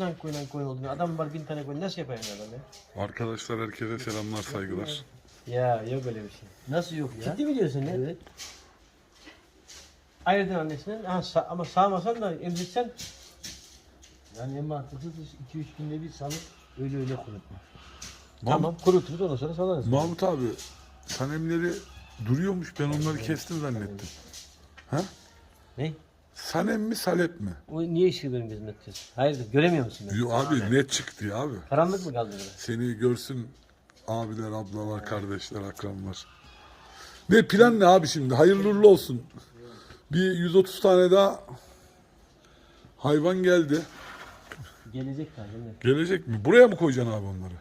Lan koyun koyun olduğunu. Adam var bin tane koyun nasıl yapar yani adam ya? Arkadaşlar herkese selamlar saygılar. Ya yok öyle bir şey. Nasıl yok ya? Ciddi mi diyorsun ya? Evet. Ayırdın annesinden ha, sa- ama sağmasan da emzirsen Yani en mantıklısı 2-3 günde bir salıp öyle öyle kurutma. tamam kuruturuz ondan sonra salarız. Mahmut abi sanemleri duruyormuş ben onları kestim zannettim. Ha? Ne? Sanem mi salep mi? O niye ışığı benim gözüme tutuyorsun? Hayırdır göremiyor musun beni? Yo, abi net çıktı ya abi. Karanlık mı kaldı burada? Seni görsün abiler, ablalar, kardeşler, akranlar. Ne plan ne abi şimdi? Hayırlı uğurlu olsun. Bir 130 tane daha hayvan geldi. Gelecek mi? Gelecek mi? Buraya mı koyacaksın abi onları?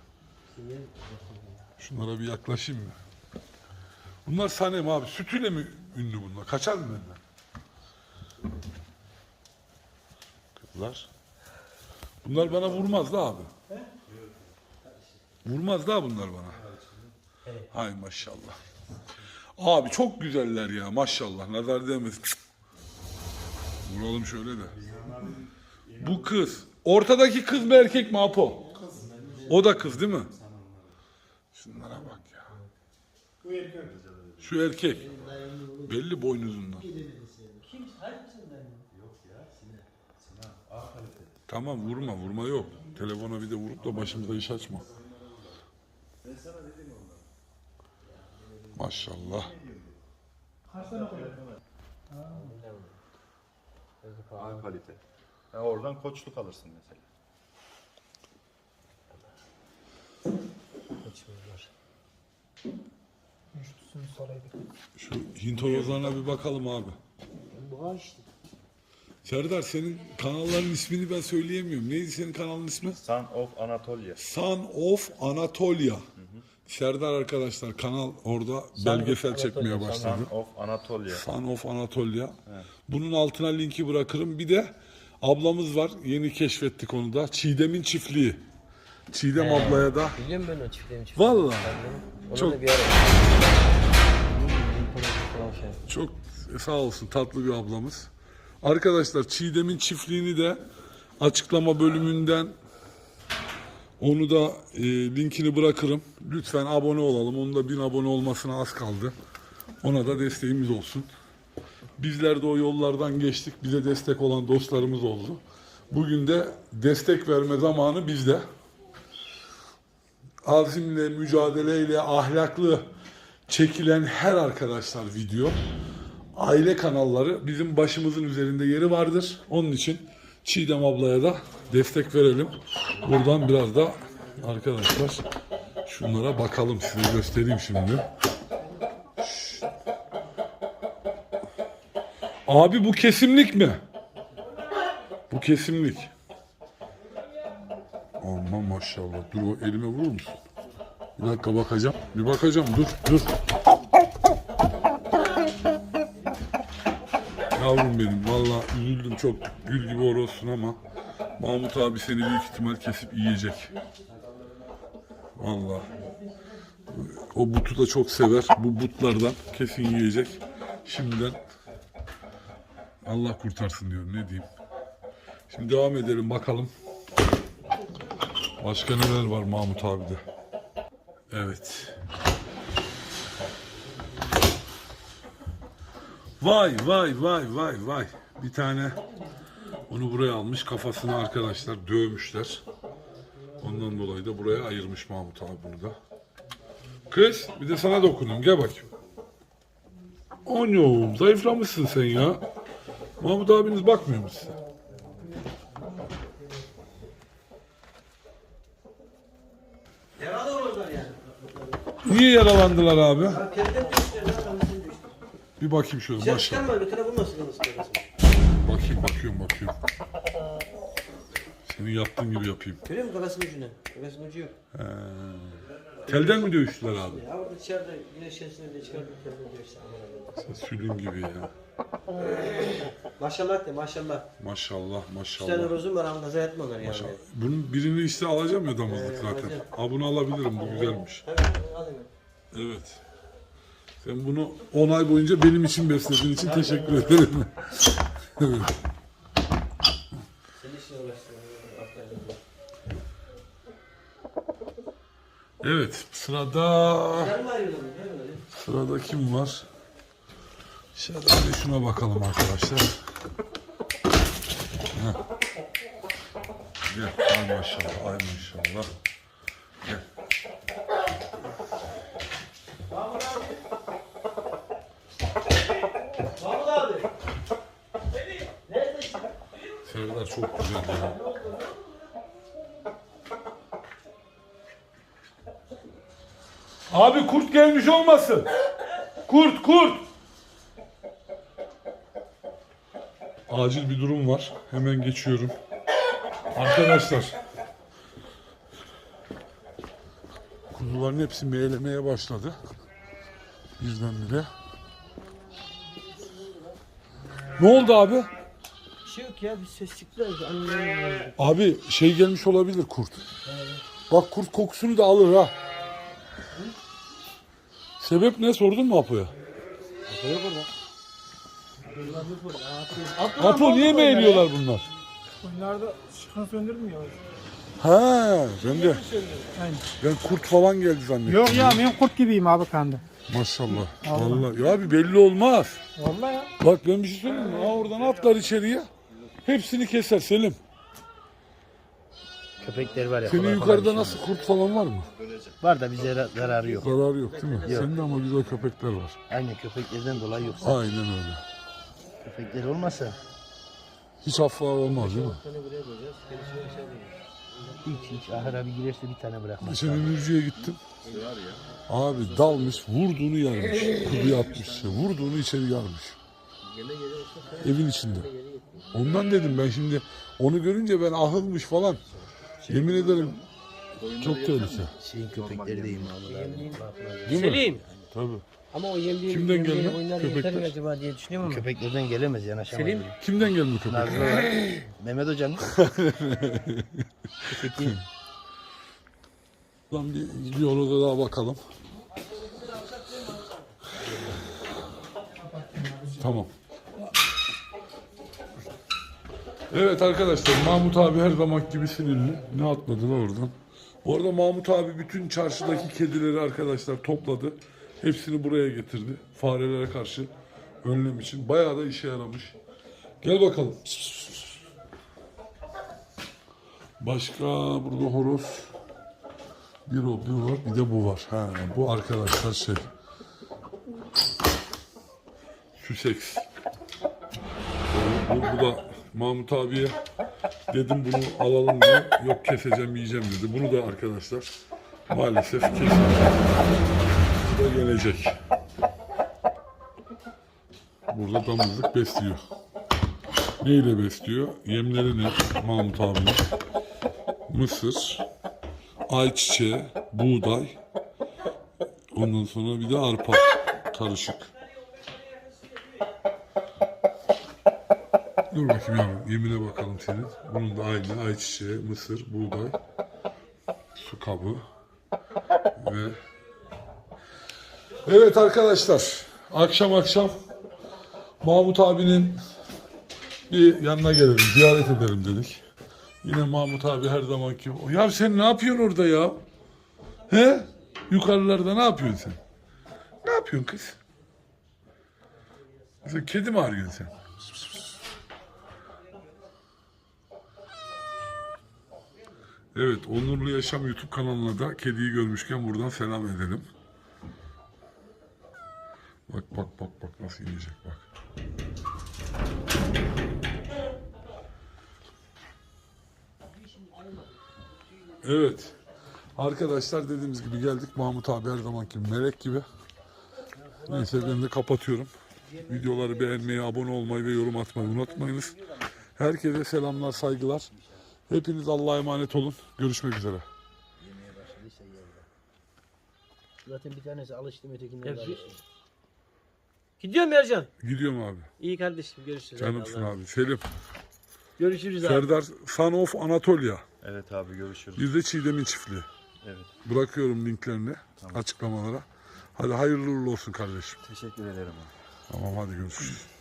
Şunlara bir yaklaşayım mı? Bunlar sanem abi. Sütüyle mi ünlü bunlar? Kaçar mı benden? Kızlar. Bunlar bana vurmaz da abi. Vurmaz da bunlar bana. Hay maşallah. Abi çok güzeller ya maşallah. Nazar değmesin. Vuralım şöyle de. Bu kız. Ortadaki kız mı erkek mi Apo? O da kız değil mi? Şunlara bak ya. Şu erkek. Belli boynuzundan. Tamam vurma vurma yok. Telefona bir de vurup da başımıza iş açma. Maşallah. A kalite. Ha, oradan koçluk alırsın mesela. Şu Hint horozlarına bir bakalım abi. Bu işte. Serdar senin kanalların ismini ben söyleyemiyorum. Neydi senin kanalın ismi? Son of Anatolia. Son of Anatolia. Serdar arkadaşlar kanal orada belgesel çekmeye başladı. Son of Anatolia. Son of Anatolia. Bunun altına linki bırakırım. Bir de ablamız var. Yeni keşfettik onu da. Çiğdem'in çiftliği. Çiğdem ablaya da. Biliyorum ben o çiftliğimi. Vallahi. Ona Çok- da bir ara. Şey. Çok sağ olsun tatlı bir ablamız. Arkadaşlar Çiğdem'in çiftliğini de açıklama bölümünden onu da e, linkini bırakırım. Lütfen abone olalım. Onun da bin abone olmasına az kaldı. Ona da desteğimiz olsun. Bizler de o yollardan geçtik. Bize destek olan dostlarımız oldu. Bugün de destek verme zamanı bizde. Azimle, mücadeleyle, ahlaklı çekilen her arkadaşlar video aile kanalları bizim başımızın üzerinde yeri vardır. Onun için Çiğdem ablaya da destek verelim. Buradan biraz da arkadaşlar şunlara bakalım size göstereyim şimdi. Abi bu kesimlik mi? Bu kesimlik. Aman maşallah. Dur o elime vurur musun? Bir dakika bakacağım. Bir bakacağım. Dur dur. Yavrum benim valla üzüldüm çok gül gibi orossun ama Mahmut abi seni büyük ihtimal kesip yiyecek. Valla. O butu da çok sever. Bu butlardan kesin yiyecek. Şimdiden Allah kurtarsın diyorum ne diyeyim. Şimdi devam edelim bakalım. Başka neler var Mahmut abi de. Evet. Vay vay vay vay vay. Bir tane onu buraya almış kafasını arkadaşlar dövmüşler. Ondan dolayı da buraya ayırmış Mahmut abi bunu da. Kız bir de sana dokunayım gel bakayım. Anam zayıflamışsın sen ya. Mahmut abiniz bakmıyor mu size? Niye yaralandılar abi? Bir bakayım şöyle Sen maşallah. çıkarma götüne vurmasın onu sıkıyorsun. Bakayım bakıyorum bakıyorum. Senin yaptığın gibi yapayım. Görüyor musun kafasının ucunu? Kafasının ucu yok. Telden mi dövüştüler abi? Ya orada dışarıda güneş şenesine de çıkardık kendine diyorsun. Sen sülün gibi ya. Maşallah de maşallah. Maşallah Bir tane maşallah. rozum var ama kaza etme onları yani. Maşallah. Bunun birini işte alacağım ya damızlık zaten. alacağım. Ha bunu alabilirim bu güzelmiş. Hemen. Evet. Sen bunu 10 ay boyunca benim için beslediğin için teşekkür ederim. evet. Evet, sırada sırada kim var? Şöyle şuna bakalım arkadaşlar. Heh. Gel, ay maşallah, ay maşallah. Çok güzel ya. Abi kurt gelmiş olmasın. Kurt kurt. Acil bir durum var. Hemen geçiyorum. Arkadaşlar. Kuzuların hepsi meylemeye başladı. Birdenbire. Ne oldu abi? Ya bir ses çıktı. Abi şey gelmiş olabilir kurt. Bak kurt kokusunu da alır ha. Sebep ne sordun mu Apo'ya? Yok orada. Apo, Apo niye mi eğiliyorlar bunlar? Bunlarda çıkan söndürmüyor. Ha, ben de Aynen. ben kurt falan geldi zannettim. Yok ya ben kurt gibiyim abi kandı. Maşallah. Vallahi ya abi belli olmaz. Vallahi ya. Bak ben bir şey söyleyeyim mi? Ha oradan atlar içeriye. Hepsini keser Selim. Köpekler var ya. Senin kolay kolay yukarıda bir şey nasıl kurt falan var mı? yok. Var da bize zara- zararı yok. Zararı yok değil mi? Senin de ama güzel köpekler var. Aynen köpeklerden dolayı yoksa. Aynen öyle. Köpekler olmasa Hiç affa olmaz değil mi? hiç hiç ahıra bir girerse bir tane bırakmaz. Geçen Ünlücü'ye gittim. Abi dalmış, vurduğunu yarmış. Kuduya atmış. Vurduğunu içeri yarmış. Evin içinde. Ondan dedim ben şimdi onu görünce ben ahılmış falan. Yemin ederim çok tehlike. Şeyin köpekleri. Değil mi? Selim. Tabii. Ama o yemliğe Kimden gelme? oyunlar yeter mi acaba diye düşünüyorum ama. Köpeklerden gelemez yanaşamaz. Selim? bile. Kimden geldi köpek? Nazlı var. Mehmet Hoca'nın. Köpekli. Lan bir, yola daha bakalım. Tamam. Evet arkadaşlar Mahmut abi her zaman gibi sinirli. Ne atladı lan oradan? Bu arada Mahmut abi bütün çarşıdaki kedileri arkadaşlar topladı. Hepsini buraya getirdi. Farelere karşı önlem için. Bayağı da işe yaramış. Gel bakalım. Başka burada horoz. Bir o bir var bir de bu var. Ha, bu arkadaşlar şey. Sussex. Bu, bu, bu da Mahmut abiye dedim bunu alalım diye. Yok keseceğim yiyeceğim dedi. Bunu da arkadaşlar maalesef kesin. Bu da gelecek. Burada damızlık besliyor. Neyle besliyor? Yemleri ne Mahmut abinin? Mısır, ayçiçeği, buğday, ondan sonra bir de arpa karışık. Dur bakayım yavrum, yemine bakalım senin. Bunun da aynı ayçiçeği, mısır, buğday, su kabı ve... Evet arkadaşlar, akşam akşam Mahmut abinin bir yanına gelelim, ziyaret edelim dedik. Yine Mahmut abi her zamanki. Ya sen ne yapıyorsun orada ya? He? Yukarılarda ne yapıyorsun sen? Ne yapıyorsun kız? Sen kedi mi arıyorsun sen? Evet, Onurlu Yaşam YouTube kanalına da kediyi görmüşken buradan selam edelim. Bak bak bak bak nasıl inecek bak. Evet. Arkadaşlar dediğimiz gibi geldik. Mahmut abi her zamanki melek gibi. Neyse ben de kapatıyorum. Videoları beğenmeyi, abone olmayı ve yorum atmayı unutmayınız. Herkese selamlar, saygılar. Hepiniz Allah'a emanet olun. Görüşmek üzere. Zaten bir tanesi alıştı ötekinden de Hepsi- alıştı. Gidiyorum Ercan. Gidiyorum abi. İyi kardeşim görüşürüz. Canımsın abi. Selim. Görüşürüz abi. Serdar Son of Anatolia. Evet abi görüşürüz. Bir de Çiğdem'in çiftliği. Evet. Bırakıyorum linklerini açıklamalara. Hadi hayırlı uğurlu olsun kardeşim. Teşekkür ederim abi. Tamam hadi görüşürüz.